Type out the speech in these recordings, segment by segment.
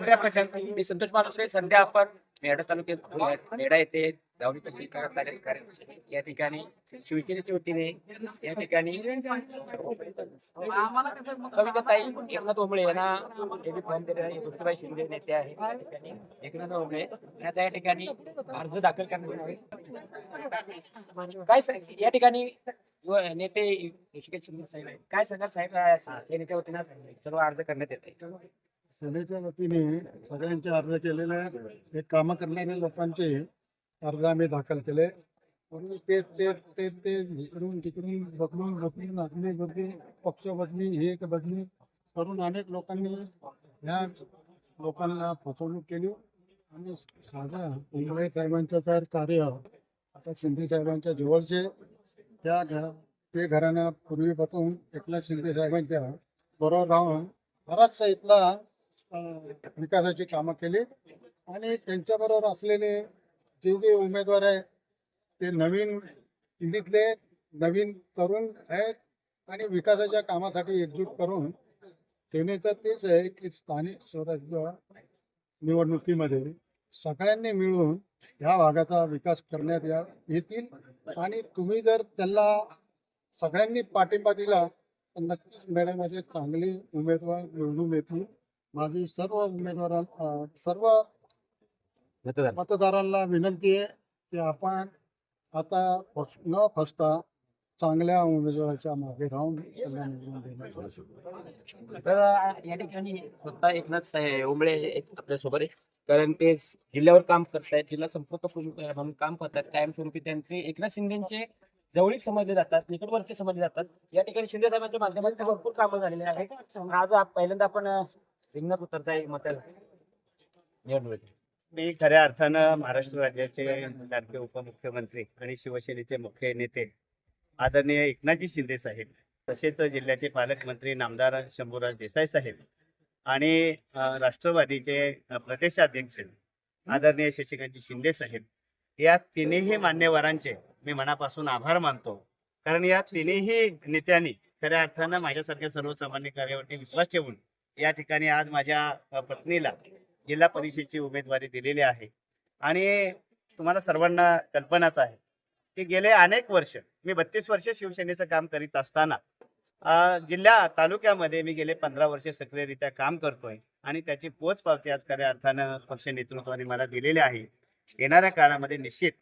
मी संतोष मालुसरे सध्या आपण मेढा तालुक्यात मेढा येथे कार्य या ठिकाणी शिवसेनेच्या वतीने या ठिकाणी कविताताई एकनाथ ओंबळे यांना डेबी फॉर्म दिलेला आहे दुसराबाई शिंदे नेते आहे. या ठिकाणी एकनाथ ओंबळे आणि आता या ठिकाणी अर्ज दाखल करण्यात काय या ठिकाणी नेते ऋषिकेश शिंदे साहेब. काय सांगाल? साहेब या सेनेच्या वतीनं सर्व अर्ज करण्यात येते सेनेच्या वतीने सगळ्यांचे अर्ज केलेले आहेत. हे कामं करणाऱ्या लोकांचे अर्ज आम्ही दाखल केले. म्हणून ते ते ते ते इकडून तिकडून बदलून बदलून आदली बदली पक्ष बदली हे एक बदली करून अनेक लोकांनी ह्या लोकांना फसवणूक केली. आणि साधा इंगळे साहेबांचं तर कार्य आता शिंदे साहेबांच्या जवळचे त्या घ ते घराणं पूर्वीपासून एकनाथ शिंदे साहेबांच्या बरोबर राहून बराचसा इथला विकासाची कामं केली आणि त्यांच्याबरोबर असलेले जे जे उमेदवार आहेत ते नवीन पिढीतले नवीन तरुण आहेत आणि विकासाच्या कामासाठी एकजूट करून सेनेचं तेच आहे की स्थानिक स्वराज्य निवडणुकीमध्ये सगळ्यांनी मिळून ह्या भागाचा विकास करण्यात या येतील. आणि तुम्ही जर त्यांना सगळ्यांनी पाठिंबा दिला तर नक्कीच मेळ्यामध्ये चांगले उमेदवार निवडून येतील. माझी सर्व उमेदवारां सर्व मतदारांना विनंती आहे की आपण आता फस न फसता चांगल्या उमेदवाराच्या मागे राहून त्यांना निवडून देण्यात तर अ, या ठिकाणी स्वतः एकनाथ साहेब ओंबळे एक आपल्यासोबत आहे कारण ते जिल्ह्यावर काम करतायत जिल्हा संपर्क प्रमुख म्हणून काम करतात. कायमस्वरूपी त्यांचे एकनाथ शिंदेचे जवळीक समजले जातात निकटवर्ती समजले जातात. या ठिकाणी शिंदे साहेबांच्या माध्यमातून भरपूर कामं झालेली आहेत. आज आप- पहिल्यांदा आपण अ, रिंगणात उतरताय मत निवडणुकीत मी खऱ्या अर्थानं महाराष्ट्र राज्याचे सारखे उपमुख्यमंत्री आणि शिवसेनेचे मुख्य नेते आदरणीय एकनाथजी शिंदे साहेब तसेच जिल्ह्याचे पालकमंत्री नामदार शंभूराज देसाई साहेब आणि राष्ट्रवादीचे प्रदेशाध्यक्ष आदरणीय शशिकांतजी शिंदे साहेब या तिन्ही मान्यवरांचे मी मनापासून आभार मानतो. कारण या तिन्ही नेत्यांनी खऱ्या अर्थानं माझ्यासारख्या सर्वसामान्य कार्यावरती विश्वास ठेवून या ठिकाणी आज माझ्या पत्नीला जिल्हा परिषदेची उमेदवारी दिलेली आहे. आणि तुम्हाला सर्वांना कल्पनाच आहे की गेले अनेक वर्ष मी बत्तीस वर्ष शिवसेनेचं काम करीत असताना जिल्हा तालुक्यामध्ये मी गेले पंधरा वर्ष सक्रियरित्या काम करतोय आणि त्याची पोच पावती आज खऱ्या अर्थानं पक्ष नेतृत्वाने मला दिलेली आहे. येणाऱ्या काळामध्ये निश्चित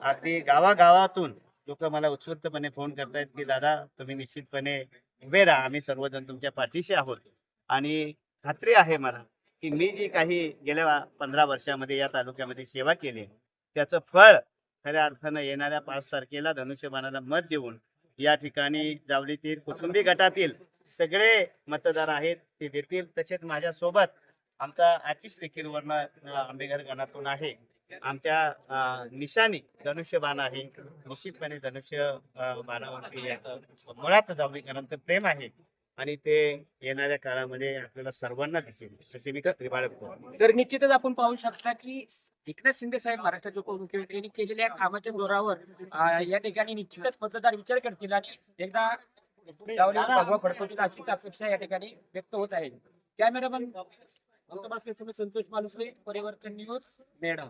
अगदी गावागावातून लोक मला उत्स्फूर्तपणे फोन करतायत की दादा तुम्ही निश्चितपणे उभे राहा. आम्ही सर्वजण तुमच्या पाठीशी आहोत. आणि खात्री आहे मला की मी जी काही गेल्या पंधरा वर्षामध्ये या तालुक्यामध्ये सेवा केली त्याचं फळ खऱ्या अर्थानं येणाऱ्या पाच तारखेला धनुष्यबाणाला मत देऊन या ठिकाणी जावलीतील कुटुंबी गटातील सगळे मतदार आहेत ते देतील. तसेच माझ्यासोबत आमचा आशिष देखील वर्ण आंबेघर गणातून आहे. आमच्या निशानी निशाणी धनुष्यबाण आहे. निश्चितपणे धनुष्य बाणावरती मुळात जावलीकरांचं प्रेम आहे. आणि ते येणाऱ्या काळामध्ये आपल्याला सर्वांना दिसेल. अशी मी खात्री बाळगतो. तर निश्चितच आपण पाहू शकता की एकनाथ शिंदे साहेब महाराष्ट्राचे उपमुख्यमंत्र्यांनी केलेल्या कामाच्या जोरावर या ठिकाणी निश्चितच मतदार विचार करतील आणि एकदा भगवा फडकवतील अशीच अपेक्षा या ठिकाणी व्यक्त होत आहे. कॅमेरामॅन संतोष मालुसरे परिवर्तन न्यूज मेडा